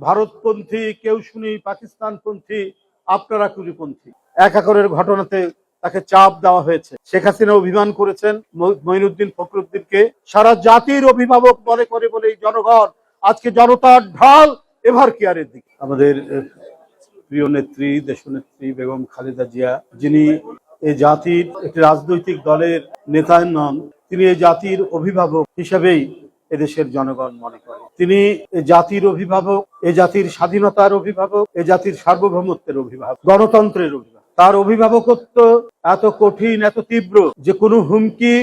ভারতপন্থী, কেউ শুনি, পাকিস্তানপন্থী, আপনারা কুলিপন্থী এক একরের ঘটনাতে তাকে চাপ দেওয়া হয়েছে। শেখ হাসিনা অভিমান করেছেন মঈ- মঈনুদ্দিন ফখরুদ্দিনকে। সারা জাতির অভিভাবক মনে করে বলে জনগণ আজকে জনতার ঢাল এভার কেয়ারের দিকে। আমাদের প্রিয় নেত্রী, দেশনেত্রী বেগম খালেদা জিয়া, যিনি এই জাতির একটি রাজনৈতিক দলের নেতা নন, তিনি এই জাতির অভিভাবক হিসেবেই এদেশের জনগণ মনে করে। তিনি এ জাতির অভিভাবক, এ জাতির স্বাধীনতার অভিভাবক, এ জাতির সার্বভৌমত্বের অভিভাবক, গণতন্ত্রের অভিভাবক। তার অভিভাবকত্ব এত কঠিন, এত তীব্র যে কোনো হুমকি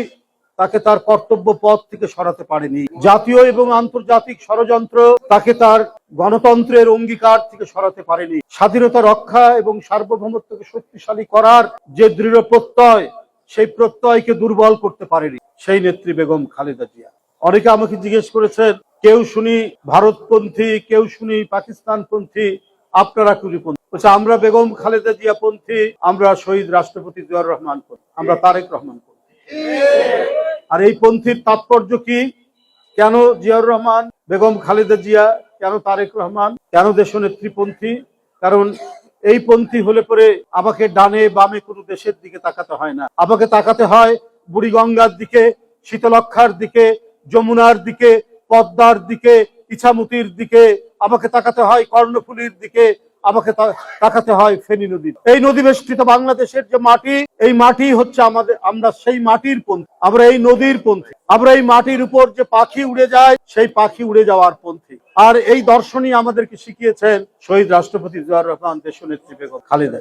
তাকে তার কর্তব্য পথ থেকে সরাতে পারেনি। জাতীয় এবং আন্তর্জাতিক ষড়যন্ত্র তাকে তার গণতন্ত্রের অঙ্গীকার থেকে সরাতে পারেনি। স্বাধীনতা রক্ষা এবং সার্বভৌমত্বকে শক্তিশালী করার যে দৃঢ় প্রত্যয়, সেই প্রত্যয়কে দুর্বল করতে পারেনি। সেই নেত্রী বেগম খালেদা জিয়া। অনেকে আমাকে জিজ্ঞেস করেছেন, কেউ শুনি ভারতপন্থী, কেউ শুনি পাকিস্তানপন্থী, আপনারা কুলিপন্থী বলছে, আমরা বেগম খালেদা জিয়া পন্থী, আমরা শহীদ রাষ্ট্রপতি জিয়াউর রহমান পন্থী, আমরা তারেক রহমান পন্থী। আর এই পন্থীর তাৎপর্য কি? কেন জিয়াউর রহমান, বেগম খালেদা জিয়া, কেন তারেক রহমান, কেন দেশনেত্রীপন্থী কারণ এই পন্থী হলে পরে আমাকে ডানে বামে কোনো দেশের দিকে তাকাতে হয় না। আমাকে তাকাতে হয় বুড়িগঙ্গার দিকে শীতলক্ষার দিকে যমুনার দিকে, পদ্মার দিকে, ইছামতির দিকে, আমাকে তাকাতে হয় কর্ণফুলির দিকে, আমাকে তাকাতে হয় ফেনী নদীর। এই নদী বেষ্টিত বাংলাদেশের যে মাটি, এই মাটি হচ্ছে আমাদের আমরা সেই মাটির পন্থী। আমরা এই নদীর পন্থী। আমরা এই মাটির উপর যে পাখি উড়ে যায়, সেই পাখি উড়ে যাওয়ার পন্থী। আর এই দর্শনই আমাদেরকে শিখিয়েছেন শহীদ রাষ্ট্রপতি জিয়াউর রহমান দেশনেত্রী বেগম খালেদা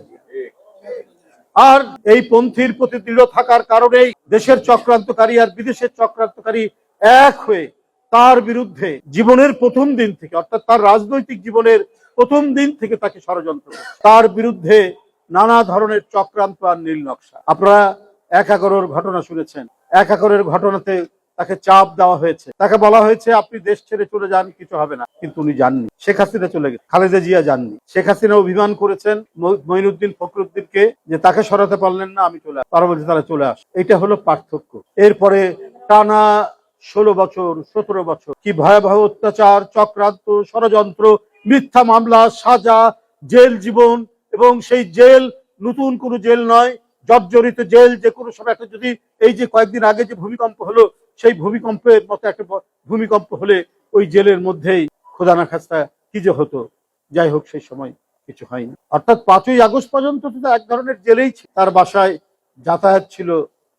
আর এই পন্থীর প্রতি দৃঢ় থাকার কারণেই দেশের চক্রান্তকারী আর বিদেশের চক্রান্তকারী এক হয়ে তার বিরুদ্ধে জীবনের প্রথম দিন থেকে, অর্থাৎ তার রাজনৈতিক জীবনের প্রথম দিন থেকে তাকে ষড়যন্ত্র তার বিরুদ্ধে নানা ধরনের চক্রান্ত আর নীল নকশা। আপনারা এক একরের ঘটনা শুনেছেন। এক একরের ঘটনাতে তাকে চাপ দেওয়া হয়েছে। তাকে বলা হয়েছে, আপনি দেশ ছেড়ে চলে যান, কিছু হবে না। কিন্তু উনি যাননি। শেখ হাসিনা চলে গেছে। খালেদা জিয়া যাননি। শেখ হাসিনা অভিমান করেছেন মঈ- মঈনুদ্দিন ফখরুদ্দিনকে যে তাকে সরাতে পারলেন না, আমি চলে তারা বলছে তারা চলে আস এটা হলো পার্থক্য। এরপরে টানা ষোলো বছর, সতেরো বছর। কি ভয়াবহ অত্যাচার, চক্রান্ত, ষড়যন্ত্র, মিথ্যা মামলা, সাজা, জেল জীবন এবং সেই জেল নতুন কোনো জেল নয়, জর্জরিত জেল, যে কোনো সময় একটা যদি এই যে কয়েকদিন আগে যে ভূমিকম্প হলো, সেই ভূমিকম্পের মতো একটা ভূমিকম্প হলে ওই জেলের মধ্যেই খোদানা খাস্তা কি যে হতো। যাই হোক, সেই সময় কিছু হয়নি। অর্থাৎ পাঁচই আগস্ট পর্যন্ত তো এক ধরনের জেলেই তার বাসায় যাতায়াত ছিল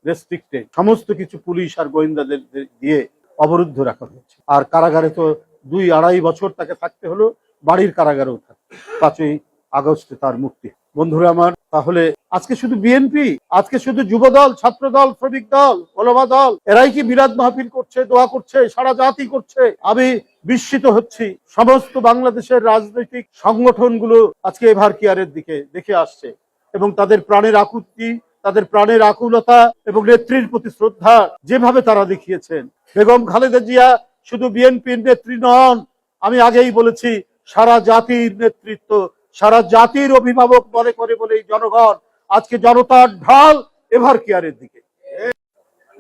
রেস্ট্রিক্টেড সমস্ত কিছু পুলিশ আর গোয়েন্দাদের দিয়ে অবরুদ্ধ রাখা হয়েছে। আর কারাগারে তো দুই আড়াই বছর তাকে থাকতে হলো, বাড়ির কারাগারেও থাকতে। পাঁচই আগস্টে তার মুক্তি। বন্ধুরা আমার, তাহলে আজকে শুধু বিএনপি, আজকে শুধু যুবদল, ছাত্রদল, শ্রমিক দল ওলামা দল, এরাই কি বিরাট মাহফিল করছে, দোয়া করছে, সারা জাতি করছে? আমি বিস্মিত হচ্ছি। সমস্ত বাংলাদেশের রাজনৈতিক সংগঠনগুলো আজকে এভার কেয়ারের দিকে দেখে আসছে এবং তাদের প্রাণের আকুতি তাদের প্রাণের আকুলতা এবং নেত্রীর প্রতি শ্রদ্ধা যেভাবে তারা দেখিয়েছেন। বেগম খালেদা জিয়া শুধু বিএনপির নেত্রী নন, আমি আগেই বলেছি, সারা জাতির নেতৃত্ব, সারা জাতির অভিভাবক মনে করে বলে এই জনগণ আজকে জনতার ঢাল এভার কেয়ারের দিকে।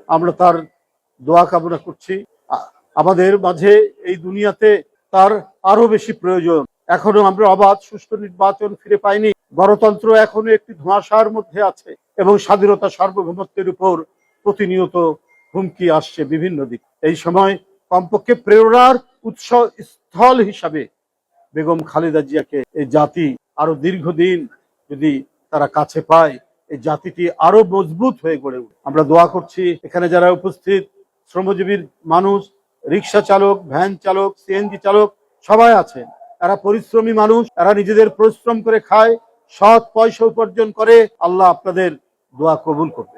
আমরা তার দোয়া কামনা করছি। আমাদের মাঝে এই দুনিয়াতে তার আরও বেশি প্রয়োজন। এখনও আমরা অবাধ, সুষ্ঠু নির্বাচন ফিরে পাইনি। গণতন্ত্র এখনও একটি ধোঁয়াশার মধ্যে আছে এবং স্বাধীনতা সার্বভৌমত্বের উপর প্রতিনিয়ত হুমকি আসছে বিভিন্ন দিক। এই সময় কমপক্ষে প্রেরণার উৎস স্থল হিসাবে বেগম খালেদা জিয়াকে এই জাতি আরও দীর্ঘদিন যদি তারা কাছে পায়, এই জাতিটি আরও মজবুত হয়ে গড়ে উঠবে। আমরা দোয়া করছি এখানে যারা উপস্থিত, শ্রমজীবীর মানুষ, রিক্সা চালক, ভ্যান চালক, সিএনজি চালক, সবাই আছেন। তারা পরিশ্রমী মানুষ তারা নিজেদের পরিশ্রম করে খায় সৎ পয়সা উপার্জন করে আল্লাহ আপনাদের দোয়া কবুল করবে।